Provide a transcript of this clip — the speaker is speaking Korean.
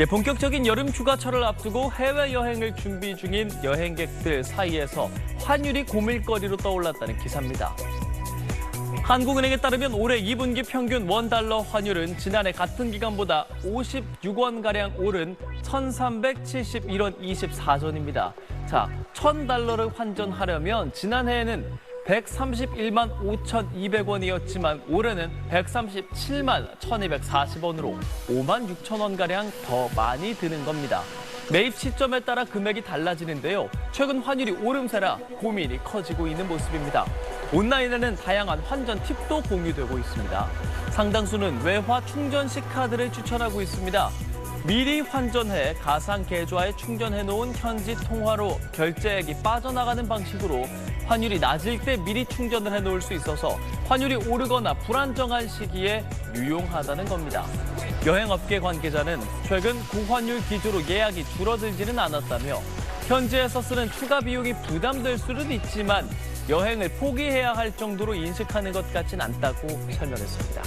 예, 본격적인 여름 휴가철을 앞두고 해외 여행을 준비 중인 여행객들 사이에서 환율이 고밀거리로 떠올랐다는 기사입니다. 한국은행에 따르면 올해 2분기 평균 원 달러 환율은 지난해 같은 기간보다 56원가량 오른 1,371원 24전입니다. 자, 1,000달러를 환전하려면 지난해에는 131만 5,200원이었지만 올해는 137만 1,240원으로 5만 6천 원가량 더 많이 드는 겁니다. 매입 시점에 따라 금액이 달라지는데요. 최근 환율이 오름세라 고민이 커지고 있는 모습입니다. 온라인에는 다양한 환전 팁도 공유되고 있습니다. 상당수는 외화 충전식 카드를 추천하고 있습니다. 미리 환전해 가상 계좌에 충전해 놓은 현지 통화로 결제액이 빠져나가는 방식으로 환율이 낮을 때 미리 충전을 해 놓을 수 있어서 환율이 오르거나 불안정한 시기에 유용하다는 겁니다. 여행업계 관계자는 최근 고환율 기조로 예약이 줄어들지는 않았다며 현지에서 쓰는 추가 비용이 부담될 수는 있지만 여행을 포기해야 할 정도로 인식하는 것 같진 않다고 설명했습니다.